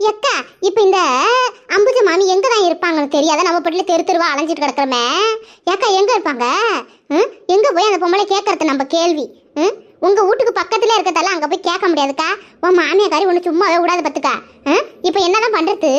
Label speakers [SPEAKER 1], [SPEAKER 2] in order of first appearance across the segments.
[SPEAKER 1] எக்கா இப்போ இந்த அம்புஜ மாமி எங்க தான் இருப்பாங்கன்னு தெரியாத? நம்ம பட்டில தெரு தெருவா அலைஞ்சிட்டு கிடக்குறமே. ஏக்கா எங்க இருப்பாங்க? ம்? எங்க போய் அந்த பொம்பளை கேட்கறது நம்ம கேள்வி? ம்? உங்க வீட்டுக்கு பக்கத்துல இருக்கதால அங்க போய் கேட்க முடியாதுக்கா. உன் மாமியாக்காரி ஒன்று சும்மாவே விடாத பத்துக்கா. ம்? இப்போ என்னதான் பண்றது?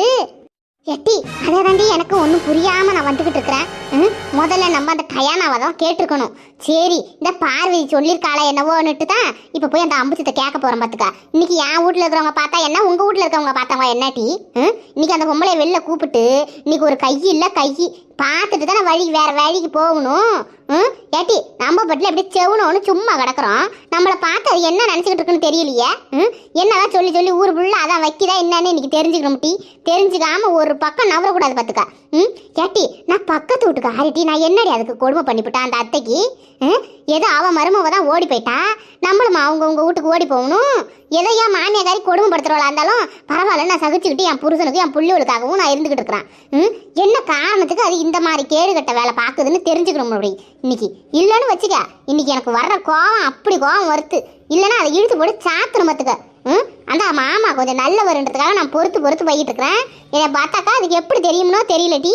[SPEAKER 1] எட்டி அதை தாண்டி எனக்கு ஒன்றும் புரியாமல் நான் வந்துக்கிட்டு இருக்கிறேன். ம்? முதல்ல நம்ம அந்த கயானாவை தான் கேட்டிருக்கணும். சரி இந்த பார்வை சொல்லியிருக்காளா என்னவோன்னுட்டு தான் இப்போ போய் அந்த அம்புச்சத்தை கேட்க போகிறோம் பார்த்துக்கா இன்னைக்கு என் வீட்டில் இருக்கிறவங்க பார்த்தா என்ன? உங்கள் வீட்டில் இருக்கிறவங்க பார்த்தாங்க என்னட்டி ம்? இன்னைக்கு அந்த பொம்பளை வெளில கூப்பிட்டு இன்னைக்கு ஒரு கை இல்லை கை பார்த்துட்டு தானே வழி வேற வழிக்கு போகணும். ம்? ஏட்டி நம்ம பட்டில் எப்படி செவனோன்னு சும்மா கிடக்குறோம். நம்மளை பார்த்து அது என்ன நினச்சிக்கிட்டு இருக்குன்னு தெரியலையே? ம்? என்னதான் சொல்லி சொல்லி ஊர் ஃபுல்லாக அதான் வைக்கிதா என்னன்னு இன்னைக்கு தெரிஞ்சுக்கணும் முட்டி தெரிஞ்சுக்காம ஒரு பக்கம் நவரக்கூடாது பார்த்துக்கா. ம்? ஏட்டி நான் பக்கத்து வீட்டுக்கு ஆரிட்டி நான் என்னடி அதுக்கு கொடுமை பண்ணிவிட்டேன் அந்த அத்தைக்கு? ம்? ஏதோ அவன் மருமவ தான் ஓடி போயிட்டா? நம்மளும் அவங்க உங்கள் வீட்டுக்கு ஓடி போகணும். ஏதோ என் மாமியாக்காரி கொடுமைப்படுத்துறவளா இருந்தாலும் பரவாயில்ல நான் சகிச்சுக்கிட்டு என் புருஷனுக்கும் என் புள்ளிகளுக்காகவும் நான் இருந்துக்கிட்டு இருக்கிறேன். ம்? என்ன காரணத்துக்கு அது இந்த மாதிரி கேடுகட்ட வேலை பார்க்குதுன்னு தெரிஞ்சுக்கணும் அப்படி இன்னைக்கு இல்லைன்னு வச்சுக்க இன்னைக்கு எனக்கு வர்ற கோவம் அப்படி கோவம் வருத்து. இல்லைன்னா அதை இழுத்து போட்டு சாத்திரம் பார்த்துக்க. ம்? அந்த மாமா கொஞ்சம் நல்லவருன்றதுக்காக நான் பொறுத்து பொறுத்து போயிட்டு இருக்கிறேன் என்னை பார்த்தாக்கா அதுக்கு எப்படி தெரியும்னோ தெரியலடி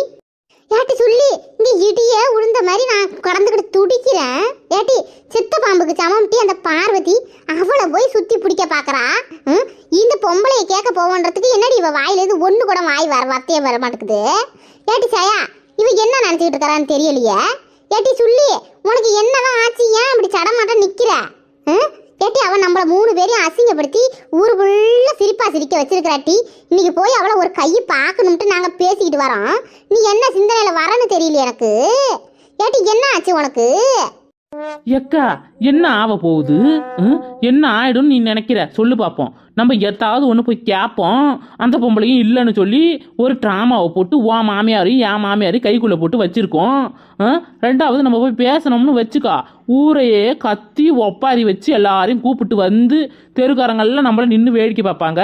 [SPEAKER 1] ஏட்டி சொல்லி இங்க இடிய உளுந்த மாதிரி நான் கடந்துக்கிட்டு துடிக்கிறேன். ஏட்டி சித்த பாம்புக்கு சமம்ட்டி அந்த பார்வதி. அவளை போய் சுற்றி பிடிக்க பார்க்குறா ம்? இந்த பொம்பளைய கேட்க போவோன்றதுக்கு என்னடி இவ வாயிலேருந்து ஒன்று கூட வாய் வர வார்த்தையே வர மாட்டேங்குது? ஏட்டி சயா இவ என்ன நினச்சிக்கிட்டு இருக்கிறான்னு தெரியலையே? ஏட்டி சொல்லி உனக்கு என்னதான் ஆச்சு? ஏன் இப்படி சடமாட்டம் நிற்கிற ம்? கேட்டி அவன் நம்மளை மூணு பேரையும் அசிங்கப்படுத்தி ஊர் ஃபுல்லாக சிரிப்பாக சிரிக்க வச்சிருக்கிறாட்டி. இன்னைக்கு போய் அவளை ஒரு கையை பார்க்கணும்ட்டு நாங்கள் பேசிக்கிட்டு வரோம். நீ என்ன சிந்தனையில் வரன்னு தெரியல எனக்கு? கேட்டி என்ன ஆச்சு உனக்கு?
[SPEAKER 2] எக்கா என்ன ஆக போகுது? என்ன ஆயிடும் நீ நினைக்கிற? சொல்லு பார்ப்போம் நம்ம எத்தாவது ஒன்று போய் கேட்போம் அந்த பொம்பளையும் இல்லைன்னு சொல்லி ஒரு ட்ராமாவை போட்டு ஓ மாமியாரையும் என் மாமியாரையும் கைக்குள்ளே போட்டு வச்சுருக்கோம். ரெண்டாவது நம்ம போய் பேசணும்னு வச்சுக்கோ. ஊரையே கத்தி ஒப்பாரி வச்சு எல்லாரையும் கூப்பிட்டு வந்து தெருக்காரங்கள்லாம் நம்மள நின்று வேடிக்கை பார்ப்பாங்க.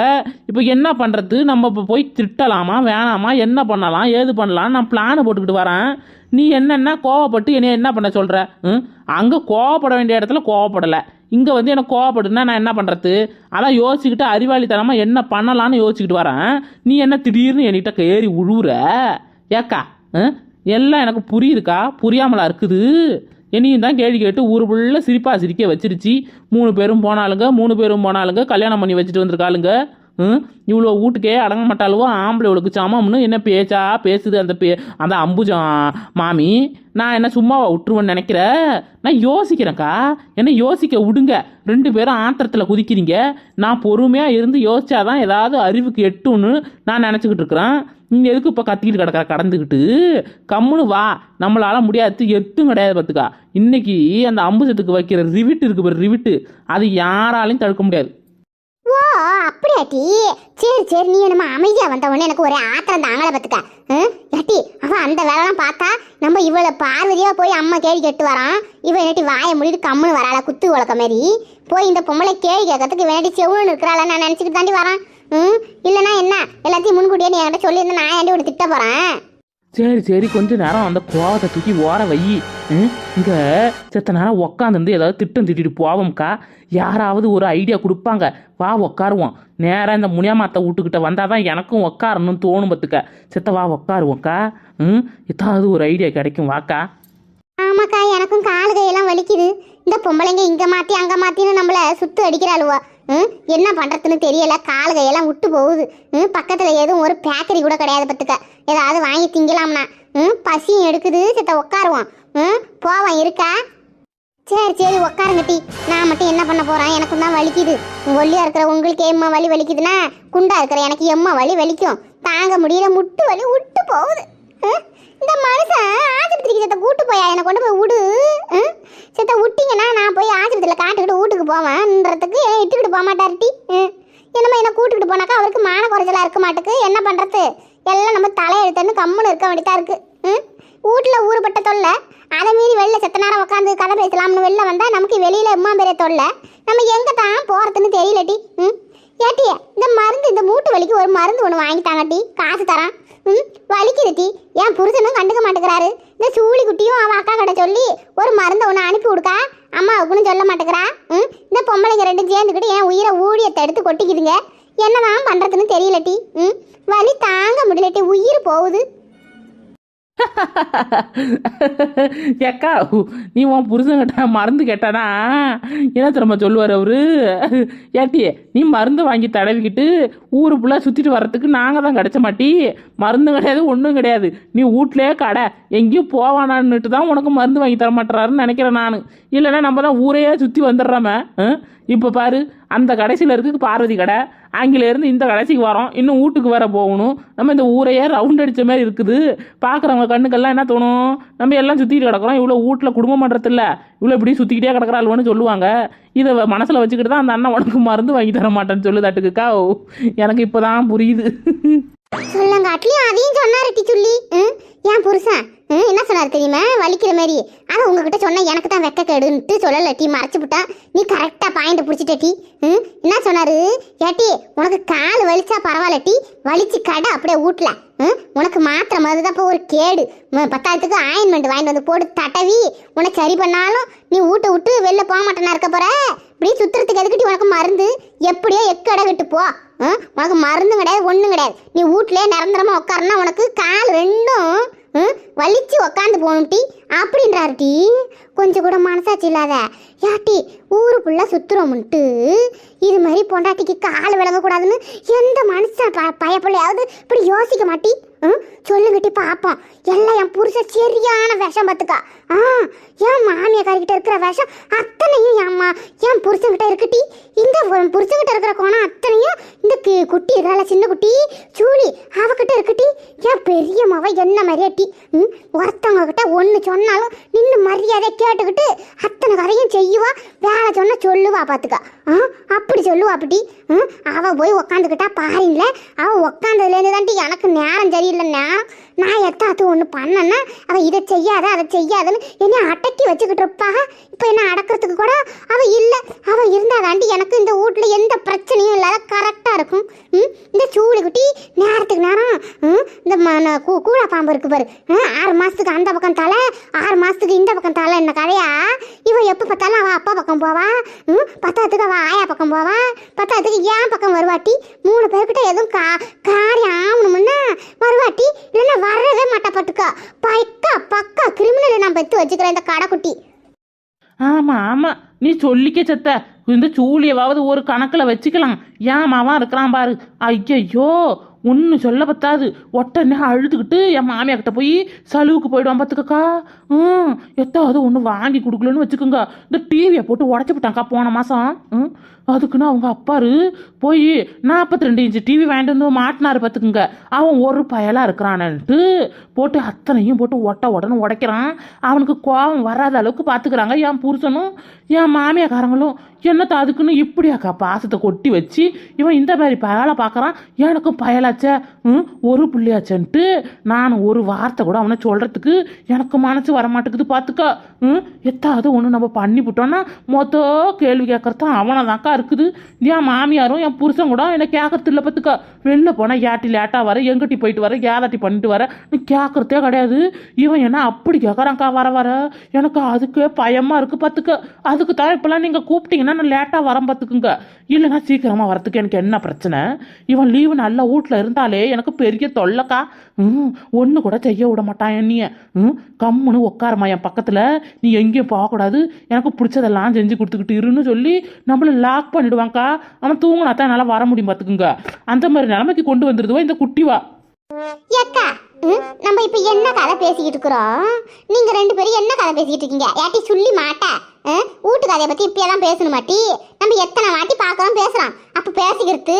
[SPEAKER 2] இப்போ என்ன பண்ணுறது நம்ம இப்போ போய் திட்டலாமா? வேணாமா? என்ன பண்ணலாம்? ஏது பண்ணலாம் நான் பிளானை போட்டுக்கிட்டு வரேன். நீ என்னென்ன கோவப்பட்டு என்னை என்ன பண்ண சொல்கிற ம்? அங்கே கோவப்பட வேண்டிய இடத்துல கோவப்படலை. இங்கே வந்து எனக்கு கோவப்படுதுன்னா நான் என்ன பண்ணுறது அதான் யோசிச்சுக்கிட்டு அறிவாளித்தனமாக என்ன பண்ணலான்னு யோசிச்சுக்கிட்டு வரேன். நீ என்ன திடீர்னு என்கிட்ட ஏறி உழுவுற? ஏக்கா ம்? எல்லாம் எனக்கு புரியுதுக்கா? புரியாமலா இருக்குது? என்னையும் தான் கேள்வி கேட்டு ஊர் ஃபுல்லாக சிரிப்பாக சிரிக்க வச்சிருச்சு. மூணு பேரும் போனாலுங்க மூணு பேரும் போனாலுங்க கல்யாணம் பண்ணி வச்சுட்டு வந்திருக்காளுங்க. இவ்வளோ வீட்டுக்கே அடங்க மாட்டாளுவோ? ஆம்பளைவளுக்கு சமம்னு என்ன பேச்சா? பேசுது அந்த பே அந்த அம்புஜம் மாமி. நான் என்ன சும்மாவா விட்டுருவேன்னு நினைக்கிற? நான் யோசிக்கிறேன்க்கா. என்ன யோசிக்க விடுங்க. ரெண்டு பேரும் ஆத்திரத்தில் குதிக்கிறீங்க. நான் பொறுமையாக இருந்து யோசிச்சாதான் ஏதாவது அறிவுக்கு எட்டும்னு நான் நினச்சிக்கிட்டு இருக்கிறேன். நீங்கள் எதுக்கு இப்போ கத்திக்கிட்டு கிடக்கிற? கடந்துக்கிட்டு. கம்முன்னு வா. நம்மளால் முடியாது எட்டும் கிடையாது பார்த்துக்கா இன்னைக்கு அந்த அம்புஜத்துக்கு வைக்கிற ரிவிட் இருக்கு பாரு ரிவிட்டு அது யாராலையும் தடுக்க முடியாது.
[SPEAKER 1] ஓ அப்படியாட்டி சரி சரி நீ நம்ம அமைதியா வந்த உடனே எனக்கு ஒரே ஆத்திரம் தாங்கல பத்துக்க ஏட்டி அவ அந்த வேலைலாம் பார்த்தா நம்ம இவ்வளோ பார்வதியா போய் அம்மா கேள்வி கேட்டு வரான். இவன் ஏட்டி வாயை முடிட்டு கம்முன்னு வராள குத்து உழக்க மாதிரி போய் இந்த பொம்பளை கேள்வி கேட்கறதுக்கு வேண்டி செவ்வளவு இருக்கிறாள நான் நினச்சிக்கிட்டு தாண்டி வரான். ம்? இல்லைன்னா என்ன? எல்லாத்தையும் முன்கூட்டியே நீ என்கிட்ட சொல்லியிருந்தேன் நான் ஏன்டி ஒன்று திட்ட போறேன்?
[SPEAKER 2] சரி சரி கொஞ்ச நேரம் அந்த கோவத்தை தூக்கி ஓர வை. ம், இங்க செத்த நேரம் உக்காந்துருந்து ஏதாவது திட்டம் திட்டிட்டு போவோம்க்கா. யாராவது ஒரு ஐடியா கொடுப்பாங்க. வா உக்காருவோம். நேராக இந்த முனியாமாத்த வீட்டுக்கிட்ட வந்தால் தான் எனக்கும் உக்காரணும்னு தோணும் பத்துக்க செத்த வா உக்காருவோம்க்கா. ம்? ஏதாவது ஒரு ஐடியா கிடைக்கும். வாக்கா.
[SPEAKER 1] ஆமாக்கா எனக்கும் கால் கையெல்லாம் வலிக்குது. இந்த பொம்பளைங்க இங்கே மாற்றி அங்கே மாற்றின்னு நம்மளை சுத்து அடிக்கிறாளுவா. என்ன பண்றதுன்னு தெரியல. கால் கையெல்லாம் விட்டு போகுது. ம்? பக்கத்தில் எதுவும் ஒரு பேக்கரி கூட கிடையாது பத்துக்க ஏதாவது வாங்கி திங்கலாம்னா. ம்? பசியும் எடுக்குது. சித்த உட்காருவோம் ம்? போவோம் இருக்கா? சரி சரி. உட்காருங்க டி. நான் மட்டும் என்ன பண்ண போகிறேன் எனக்கும் தான் வலிக்குது. ஒல்லியா இருக்கிற உங்களுக்கு எம்மா வலி வலிக்குதுன்னா குண்டா இருக்கிற எனக்கு எம்மா வலி வலிக்கும். தாங்க முடியல. முட்டு வலி விட்டு போகுது. இந்த மனுஷன் ஆஸ்பத்திரிக்கு சித்த கூட்டு போயா என்னை கொண்டு போய் விடு. சித்த விட்டிங்கன்னா விட்டீங்கன்னா நான் போய் ஆஸ்பத்திரியில் காட்டுக்கிட்டு வீட்டுக்கு போவேன்றதுக்கு இட்டுக்கிட்டு போக மாட்டார் டி. ம். என்ன கூட்டுக்கிட்டு போனாக்கா அவருக்கு மான குறைச்சலாக இருக்க மாட்டுக்கு. என்ன பண்ணுறது எல்லாம் நம்ம தலையெழுத்தன்னு கம்முன்னு இருக்க வேண்டியதாக இருக்குது ம் வீட்டில் ஊறுபட்ட தொல்லை அதை மீறி வெளில செத்த நேரம் உட்காந்து கதை பேசலாம்னு வெளில வந்தால் நமக்கு வெளியில் எம்மா பெரிய தொல்லை. நம்ம எங்கே தான் போகிறதுன்னு தெரியல டி. ம். ஏட்டி இந்த மருந்து இந்த மூட்டு வலிக்கு ஒரு மருந்து ஒன்று வாங்கிட்டாங்க டி. காசு தரான். ம் வலிக்குது டி. என் புருஷனும் கண்டுக்க மாட்டேங்கிறாரு. இந்த சூழி குட்டியும் அவன் அக்கா கிட்ட சொல்லி ஒரு மருந்தை ஒன்று அனுப்பி விடுக்கா. அம்மாவுக்குன்னு சொல்ல மாட்டேங்கிறா. ம் இந்த பொம்பளைங்க ரெண்டும் சேர்ந்துக்கிட்டு என் உயிரை ஊழியத்தை எடுத்து கொட்டிக்குதுங்க. என்னதான் பண்றதுன்னு தெரியலட்டி ம் வலி தாங்க முடியலட்டி உயிர் போகுது.
[SPEAKER 2] ஏக்கா நீ உன் புருஷன்கிட்ட மருந்து கேட்டானா? என்ன திரும்ப சொல்லுவார் அவரு? ஏட்டி நீ மருந்து வாங்கி தடவிக்கிட்டு ஊரு ஃபுல்லாக சுற்றிட்டு வர்றதுக்கு நாங்கள் தான் கிடைச்ச மாட்டி. மருந்து கிடையாது ஒன்றும் கிடையாது. நீ வீட்லேயே கடை. எங்கேயும் போவானான்னுட்டு தான் உனக்கு மருந்து வாங்கி தர மாட்டேறாருன்னு நினைக்கிறேன் நான். இல்லைன்னா நம்ம தான் ஊரையே சுற்றி வந்துடுறோமே இப்போ பாரு அந்த கடைசியில் இருக்குது பார்வதி கடை. அங்கேருந்து இந்த கடைசிக்கு வரோம். இன்னும் வீட்டுக்கு வர போகணும். நம்ம இந்த ஊரையே ரவுண்ட் அடித்த மாதிரி இருக்குது. பார்க்குறவங்க கண்ணுக்கெல்லாம் என்ன தோணும்? நம்ம எல்லாம் சுற்றிட்டு கிடக்குறோம். இவ்வளோ வீட்டில் குடும்பம் பண்ணுறதில்ல இவ்வளோ இப்படி சுற்றிக்கிட்டே கிடக்கிறாள்வோன்னு சொல்லுவாங்க. இதை மனசில் வச்சுக்கிட்டு தான் அந்த அண்ணன் உனக்கு மருந்து வாங்கி தர மாட்டேன்னு சொல்லுதாட்டுக்குக்கா எனக்கு இப்போ தான் புரியுது.
[SPEAKER 1] சொல்லுங்க அட்லியும் அதையும் சொன்னாரு டி சொல்லி ம், என் புருஷன் ம், என்ன சொன்னார் தெரியுமா? வலிக்கிற மாதிரி. ஆனால் உங்ககிட்ட சொன்ன எனக்கு தான் வெக்க கேடுன்ட்டு சொல்லல டீ. மறைச்சு விட்டா நீ கரெக்டா பாயிண்ட் பிடிச்சிட்ட டீ. ம், என்ன சொன்னாரு? ஏட்டி உனக்கு கால் வலிச்சா பரவாயில்ல டீ. வலிச்சு கடை அப்படியே ஊட்டல. ம், உனக்கு மாத்திரை மருந்து தான் இப்போ ஒரு கேடு. பத்தாயிரத்துக்கு ஆயின்மெண்ட் வாங்கிட்டு வந்து போட்டு தடவி. உனக்கு சரி பண்ணாலும் நீ ஊட்ட விட்டு வெளில போக மாட்டேனா இருக்க போற. இப்படி சுத்துறதுக்கு எதுக்கிட்டி உனக்கு மருந்து? எப்படியோ எக்கடை விட்டு போ. உனக்கு மருந்தும் கிடையாது ஒன்றும் கிடையாது. நீ வீட்டிலே நிரந்தரமாக உட்காருனா உனக்கு கால் ரெண்டும் வலிச்சு உக்காந்து போகணும் டி. அப்படின்றாரு டி. கொஞ்சம் கூட மனசாட்சி இல்லாத. யாட்டி ஊரு ஃபுல்லாக சுத்துறோம்ன்ட்டு. இது மாதிரி பொண்டாட்டிக்கு கால் விளங்கக்கூடாதுன்னு எந்த மனுஷன் ப பயப்பிள்ளையாவது இப்படி யோசிக்க மாட்டி? சொல்லுங்கட்டி பார்ப்போம் எல்லாம் என் புருஷன் சரியான விஷம் பார்த்துக்கா. ஆ என் மாமியக்காரிக்கிட்ட இருக்கிற விஷம் அத்தனையும் என் என் புருஷன்கிட்ட இருக்குட்டி. இந்த புருஷன்கிட்ட இருக்கிற கோணம் அத்தனையும் இந்த குட்டி இருக்கால சின்ன குட்டி சூழி அவகிட்ட இருக்குட்டி. என் பெரிய மவ என்ன மரியாட்டி ம்? ஒருத்தவங்க கிட்ட ஒன்று சொன்னாலும் நின்று மரியாதை கேட்டுக்கிட்டு அத்தனை கதையும் செய்வா வேலை சொன்னால் சொல்லுவா பார்த்துக்கா. ஆ அப்படி சொல்லுவா அப்படி ம் அவள் போய் உக்காந்துக்கிட்டா பாருங்களேன். அவள் உக்காந்ததுலேருந்து தாண்டி எனக்கு நேரம் சரியில்லை. நேரம் நான் எத்தாத்து ஒன்று பண்ணேன்னா அவள் இதை செய்யாத அதை செய்யாதுன்னு என்னை அடக்கி வச்சுக்கிட்டு இருப்பா. இப்போ என்ன அடக்கிறதுக்கு கூட அவள் இல்லை. அவள் இருந்தாதாண்டி எனக்கு இந்த வீட்டில் எந்த பிரச்சனையும் இல்லாத கரெக்டாக இருக்கும். ம்? இந்த சூடு குட்டி நேரத்துக்கு நேரம் இந்த ம- ந- கூ கூடா பாம்பு இருக்கு பாரு. ஆறு மாதத்துக்கு அந்த பக்கம் தலை ஆறு மாதத்துக்கு இந்த பக்கம் தலை. என்ன கதையா? இவ எப்போ பார்த்தாலும் அவள் அப்பா பக்கம் போவா. ம் பத்தாத்துக்கு அவள் ஆயா பக்கம் போவா. பத்தாத்துக்கு ஏன் பக்கம் வருவாட்டி? மூணு பேர்கிட்ட எதுவும் கா காரியம் ஆகணும்னா வருவாட்டி. இல்லைன்னா வரவே மாட்டப்பட்டுக்கா பக்கா பக்கா கிரிமினலை நான் பெற்று வச்சுக்கிறேன் இந்த கடைக்குட்டி.
[SPEAKER 2] ஆமாம் ஆமாம் நீ சொல்லிக்க செத்த. இந்த சூழியவாவது ஒரு கணக்கில் வச்சுக்கலாம். ஏன் மாவன் இருக்கிறான் பாரு. ஐயோ ஒன்று சொல்ல பத்தாது. உடனே அழுதுகிட்டு என் மாமியார்கிட்ட போய் சலுவுக்கு போயிடுவான் பார்த்துக்கக்கா ம் எத்தாவது ஒன்று வாங்கி கொடுக்கலன்னு வச்சுக்கோங்க. இந்த டிவியை போட்டு உடச்சி விட்டாங்க்கா போன மாதம் ம் அதுக்குன்னு அவங்க அப்பாரு போய் நாற்பத்தி ரெண்டு இன்ச்சு டிவி வாங்கிட்டு வந்து மாட்டினாரு பார்த்துக்குங்க அவன் ஒரு பயலாக இருக்கிறான்ட்டு போட்டு அத்தனையும் போட்டு ஒட்ட உடனே உடைக்கிறான். அவனுக்கு கோபம் வராத அளவுக்கு பார்த்துக்கிறாங்க என் புருஷனும் என் மாமியாக்காரங்களும் என்னத்தை அதுக்குன்னு இப்படியாக்கா பாசத்தை கொட்டி வச்சு இவன் இந்த மாதிரி பயலை பார்க்குறான். எனக்கும் பயலாச்சே. ம் ஒரு புள்ளியாச்சன்ட்டு நான் ஒரு வார்த்தை கூட அவனை சொல்கிறதுக்கு எனக்கு மனசு வர மாட்டேங்குது ம் எத்தாவது ஒன்று நம்ம பண்ணிவிட்டோன்னா மொத்த கேள்வி கேட்கறதும் அவனை தான்க்கா இருக்குது. என் மாமியாரும் என் புருஷன் கூட என்னை கேட்கறது இல்லை பார்த்துக்க வெளில போனால் ஏட்டி லேட்டாக வர எங்கிட்டி போயிட்டு வர ஏதாட்டி பண்ணிட்டு வர நீ கேட்குறதே கிடையாது. இவன் என்ன அப்படி கேட்குறான்க்கா வர வர. எனக்கு அதுக்கே பயமாக இருக்குது பார்த்துக்க அதுக்கு தான் இப்போலாம் நீங்கள் கூப்பிட்டீங்கன்னா நான் லேட்டாக வரேன் பார்த்துக்குங்க. இல்லைன்னா சீக்கிரமாக வரத்துக்கு எனக்கு என்ன பிரச்சனை? இவன் லீவு நல்லா வீட்டில் இருந்தாலே எனக்கு பெரிய தொல்லைக்கா? ம் ஒன்று கூட செய்ய விட மாட்டான் என்னைய ம் கம்முன்னு உட்காரமா என் பக்கத்தில்? நீ எங்கேயும் போகக்கூடாது. எனக்கு பிடிச்சதெல்லாம் செஞ்சு கொடுத்துக்கிட்டு இருன்னு சொல்லி நம்மளை லாக் பண்ணிடுவாங்க்கா அவன் தூங்கினா தான் என்னால் வர முடியும் பார்த்துக்குங்க. அந்த மாதிரி நிலைமைக்கு கொண்டு வந்துடுதுவா இந்த குட்டிவா?
[SPEAKER 1] நம்ம இப்ப என்ன கதை பேசிக்கிட்டு இருக்கிறோம்? நீங்க ரெண்டு பேரும் என்ன கதை பேசிக்கிட்டு இருக்கீங்க? யாட்டி சொல்லி மாட்டா. ஆ? வீட்டு கதையை பத்தி இப்பயெல்லாம் பேசணும் மாட்டி. நம்ம எத்தனை வாட்டி பார்க்கலாம் பேசுறோம். அப்ப பேசிக்கிறது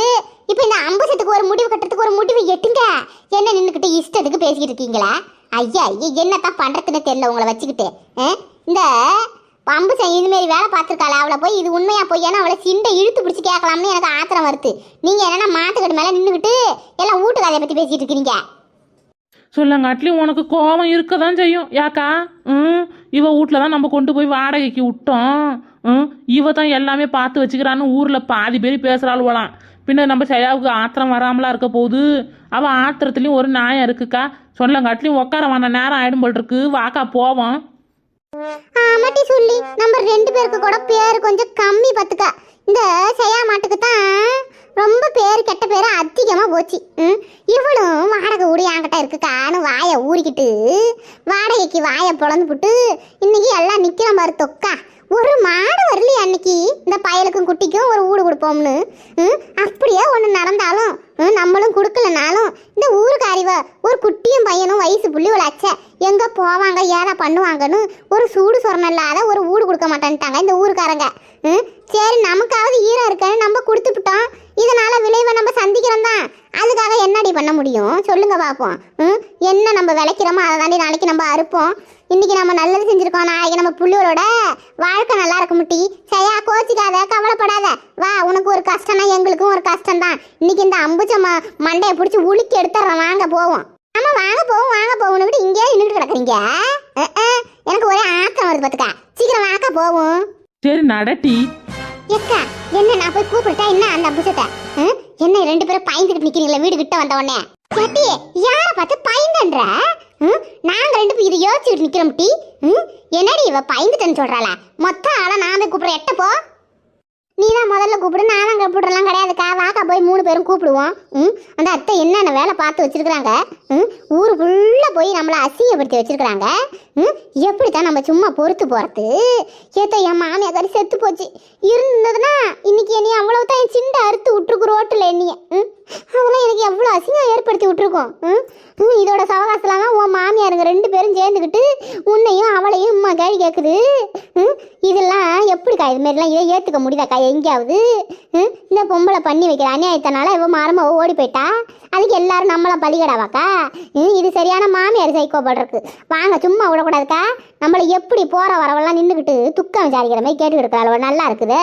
[SPEAKER 1] இப்ப இந்த அம்பசத்துக்கு ஒரு முடிவு கட்டுறதுக்கு ஒரு முடிவு எட்டுங்க. என்ன நின்னுக்கிட்டு இஷ்டத்துக்கு பேசிக்கிட்டு இருக்கீங்களா? ஐயா ஐயா என்னத்தான் பண்றதுன்னு தெரியல உங்களை வச்சுக்கிட்டு. இந்த அம்புசன் இதுமாரி வேலை பார்த்துருக்காள? அவளை போய் இது உண்மையா ஏன்னா அவளை சிண்டை இழுத்து பிடிச்சி கேட்கலாம்னு எனக்கு ஆத்திரம் வருது. நீங்க என்னன்னா மாட்டுக்கட்டு மேல நின்றுக்கிட்டு எல்லாம் வீட்டு கதையை பத்தி பேசிட்டு இருக்கிறீங்க
[SPEAKER 2] சொல்லங்காட்டிலையும் உனக்கு கோபம் இருக்க தான் செய்யும். யாக்கா? ம் இவ வீட்டில் தான் நம்ம கொண்டு போய் வாடகைக்கு விட்டோம். ம் இவ தான் எல்லாமே பார்த்து வச்சுக்கிறான்னு ஊரில் பாதி பேர் பேசுகிறாளுவலாம் பின்ன நம்ம சயாவுக்கு ஆத்திரம் வராமலாம் இருக்க போகுது. அவள் ஆத்திரத்துலேயும் ஒரு நியாயம் இருக்குக்கா. சொல்லங்காட்டிலையும் உட்கார வந்த நேரம் ஆயிடும் போல் இருக்கு. வாக்கா போவோம்.
[SPEAKER 1] ஆமாட்டி சொல்லி நம்ம ரெண்டு பேருக்கு கூட பேர் கொஞ்சம் கம்மி பார்த்துக்கா. இந்த செய்யா மாட்டுக்கு தான் ரொம்ப பேர் கெட்ட பேர் அதிகமாக போச்சு. ம்? இவளும் வாடகை ஊடி என்கிட்ட இருக்குக்கான்னு வாயை ஊறிக்கிட்டு வாடகைக்கு வாயை பொழந்து புட்டு இன்னைக்கு எல்லாம் நிற்கிற மாதிரி தொக்கா. ஒரு மாடு வரலையே அன்னைக்கு? இந்த பயலுக்கும் குட்டிக்கும் ஒரு ஊடு கொடுப்போம்னு. ம், அப்படியே ஒன்று நடந்தாலும் நம்மளும் கொடுக்கலனாலும் இந்த ஊருக்கு அறிவ ஒரு குட்டியும் பையனும் வயசு புள்ளி விளாச்ச எங்கே போவாங்க ஏதா பண்ணுவாங்கன்னு ஒரு சூடு சொரணம் இல்லாத ஒரு ஊடு கொடுக்க மாட்டேன்ட்டாங்க இந்த ஊருக்காரங்க. ம், சரி நமக்காவது ஈரம் இருக்கன்னு நம்ம கொடுத்துட்டோம் இதனால விளைவை நம்ம சந்திக்கிறோம் தான் அதுக்காக என்னடி பண்ண முடியும்? சொல்லுங்க பார்ப்போம் ம், என்ன நம்ம விளைக்கிறோமோ அதை தாண்டி நாளைக்கு நம்ம அறுப்போம். இன்னைக்கு நம்ம நல்லது செஞ்சுருக்கோம். நாளைக்கு நம்ம புள்ளியோட வாழ்க்கை நல்லா இருக்க முட்டி சரியா கோச்சிக்காத கவலைப்படாத. வா உனக்கு ஒரு கஷ்டம்னா எங்களுக்கும் ஒரு கஷ்டம் தான் இன்னைக்கு இந்த அம்புச்ச ம மண்டையை பிடிச்சி உலுக்கி எடுத்துறோம் வாங்க போவோம். ஆமா வாங்க போவோம் வாங்க போவோம்னு விட்டு இங்கேயே நின்றுட்டு கிடக்குறீங்க? எனக்கு ஒரே ஆக்கம் வருது பார்த்துக்க. சீக்கிரம் வாங்க போவோம்.
[SPEAKER 2] சரி நடட்டி.
[SPEAKER 1] எக்கா என்ன நான் போய் கூப்பிட்டா என்ன அந்த அம்புசத்தை ம்? என்ன ரெண்டு பேரும் பயந்துகிட்டு நிக்கிறீங்களா வீடு கிட்ட வந்த உடனே? கேட்டி யார பார்த்து பயந்தன்ற? நாங்க ரெண்டு பேரும் இதை யோசிச்சுட்டு நிக்கிறோம் டி? என்னடி இவ பயந்துட்டேன்னு சொல்றாள? மொத்த ஆளா நான் போய் கூப்பிடுற எட்ட போ. நீ தான் முதல்ல கூப்பிடு நான் தான் கூப்பிடுறலாம் கிடையாதுக்கா வாக்கா போய் மூணு பேரும் கூப்பிடுவோம். ம்? அந்த அத்தை என்னென்ன வேலை பார்த்து வச்சிருக்கிறாங்க? ஊர் ஃபுல்லாக போய் நம்மளை அசிங்கப்படுத்தி வச்சிருக்கிறாங்க. ம்? எப்படி தான் நம்ம சும்மா பொறுத்து போகிறது ஏத்த என் மாமியார் செத்து போச்சு. இருந்ததுன்னா இன்னைக்கு என்னைய அவ்வளவு தான் என் சிண்டை அறுத்து விட்ருக்கு ரோட்டில் என்னைய. ம்? அதெல்லாம் எனக்கு எவ்வளோ அசிங்கம் ஏற்படுத்தி விட்ருக்கோம் ம்? ம், இதோட சவகாசலாம் தான் உன் மாமியாருங்க ரெண்டு பேரும் சேர்ந்துக்கிட்டு உன்னையும் அவளையும் உம்மா கேள்வி கேட்குது ம்? இதெல்லாம் எப்படிக்கா இது மாதிரிலாம் இதை ஏற்றுக்க முடியுதாக்கா? எங்கேயாவது? ம்? இந்த பொம்பளை பண்ணி வைக்கிற அநியாயத்தினால இவன் மரமாக ஓடி போயிட்டா? அதுக்கு எல்லாரும் நம்மள பலிகடாவாக்கா? ம் இது சரியான மாமியார் சைக்கோப்படுறக்கு வாங்க சும்மா விடக்கூடாதுக்கா. நம்மளை எப்படி போகிற வரவெல்லாம் நின்றுக்கிட்டு துக்கம் விசாரிக்கிற மாதிரி கேட்டுக்கிட்டு இருக்கிறாள் நல்லா இருக்குது.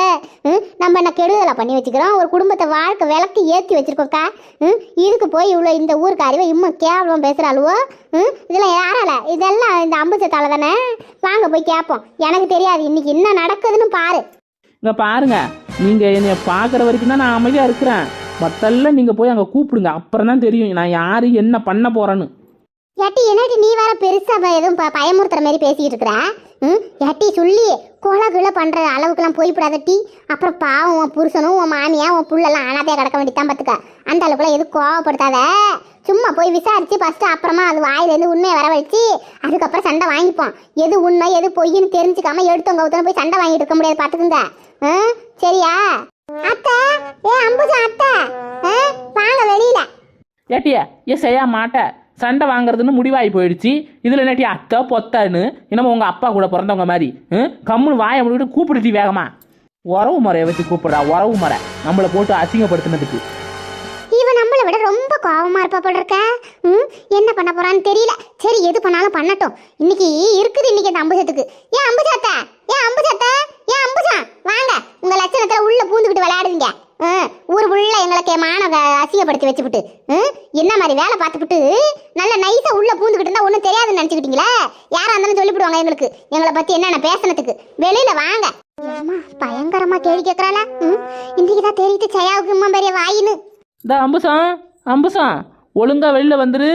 [SPEAKER 1] ம் நம்ம என்ன கெடுதலை பண்ணி வச்சுக்கிறோம்? ஒரு குடும்பத்தை வாழ்க்கை விளக்கு ஏற்றி வச்சிருக்கோக்கா ம் இதுக்கு போய் இவ்வளோ இந்த ஊருக்காரிவை இன்னும் கேவலம் பேசுகிறாளுவோ ம் இதெல்லாம் யாரால? இதெல்லாம் இந்த அம்புசத்தால தானே? வாங்க போய் கேட்போம். எனக்கு தெரியாது. இன்னைக்கு என்ன நடக்குதுன்னு பாரு.
[SPEAKER 2] இங்கே பாருங்க. நீங்கள் என்னை பார்க்குற வரைக்கும் தான் நான் அமைதியாக இருக்கிறேன். மொத்தல்ல நீங்க போய் அங்க கூப்பிடுங்க. அப்புறம் தான் தெரியும் நான் யாரு என்ன பண்ண போறேன்னு.
[SPEAKER 1] ஏட்டி என்னடி நீ வேற பெருசா எதுவும் ப- பயமுறுத்துற மாதிரி பேசிக்கிட்டு இருக்கிற? ம்? ஏட்டி சொல்லி. கொலை பண்ற பண்ற அளவுக்குலாம் போய்விடாத டீ. அப்புறம் பாவம் உன் புருஷனும் உன் மாமியா உன் புள்ளெல்லாம் அனாதையா கிடக்க வேண்டியதான் பார்த்துக்க அந்த அளவுக்குலாம் எதுவும் கோவப்படுத்தாத. சும்மா போய் விசாரிச்சு ஃபர்ஸ்ட் அப்புறமா அது வாயிலேருந்து உண்மையை வரவழைச்சு அதுக்கப்புறம் சண்டை வாங்கிப்போம். எது உண்மை எது பொய்ன்னு தெரிஞ்சுக்காம எடுத்தவங்க ஒருத்தன போய் சண்டை வாங்கிட்டு இருக்க முடியாது பார்த்துக்குங்க சரியா? அத்தை ஏ அம்புஜா அத்தை. வாங்க வெளியில.
[SPEAKER 2] ஏட்டிய ஏ செய்ய மாட்ட. சண்டை வாங்குறதுன்னு முடிவாகி போயிடுச்சு. இதில் என்னட்டி அத்தை பொத்தான்னு என்னமோ உங்கள் அப்பா கூட பிறந்தவங்க மாதிரி கம்முன்னு வாயை முடிவிட்டு கூப்பிடுட்டி வேகமா. உறவு முறையை வச்சு கூப்பிடுறா உறவு முறை. நம்மளை போட்டு அசிங்கப்படுத்தினதுக்கு.
[SPEAKER 1] இவ நம்மளை விட ரொம்ப கோவமா இருப்பா போல இருக்க? ம் என்ன பண்ண போறான்னு தெரியல. சரி எது பண்ணாலும் பண்ணட்டும். இன்னைக்கு இருக்குது இன்னைக்கு இந்த அம்புஜத்துக்கு. ஏன் அம்புஜாத்தா ஏன் அம்புஜாத்தா ஏன் அம்புஜா? உள்ள பூந்துக்கிட்டு விளையாடுவீங்க. ஊர் உள்ள எங்களுக்கு மானவ அசிங்கப்படுத்தி வச்சுக்கிட்டு என்ன மாதிரி வேலை பார்த்துக்கிட்டு நல்ல நைஸா உள்ள பூந்துக்கிட்டு இருந்தா ஒன்றும் தெரியாதுன்னு நினச்சிக்கிட்டீங்களா? யாரா இருந்தாலும் சொல்லிவிடுவாங்க எங்களுக்கு. எங்களை பத்தி என்னென்ன பேசுனதுக்கு. வெளியில வாங்க. பயங்கரமா கேள்வி கேட்கறாளா ம் இன்னைக்கு தான் தெரியுது சயாவுக்கு இம்மா பெரிய வாயின்னு.
[SPEAKER 2] இந்த அம்புசம் அம்புசம் ஒழுங்காக வெளியில் வந்துரு.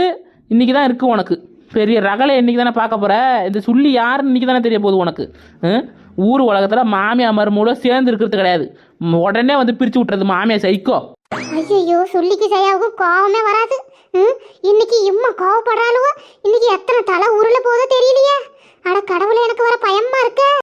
[SPEAKER 2] இன்னைக்கு தான் இருக்கு உனக்கு. பெரிய ரகலை இன்னைக்கு தானே பார்க்க போற. இந்த சுள்ளி யாருன்னு இன்னைக்கு தானே தெரிய போகுது உனக்கு. ஊர் உலகத்தில் மாமியா மருமூலம் சேர்ந்து இருக்கிறது கிடையாது. உடனே வந்து பிரித்து விட்டுறது மாமியா சைக்கோ.
[SPEAKER 1] ஐயோ சொல்லிக்கு சையாவுக்கு கோவமே வராது. இன்னைக்கு இம்மா கோவப்படுறாளுவோ? இன்னைக்கு எத்தனை தலை உருள போதோ தெரியலையே. அட கடவுளே எனக்கு வர பயமா இருக்க.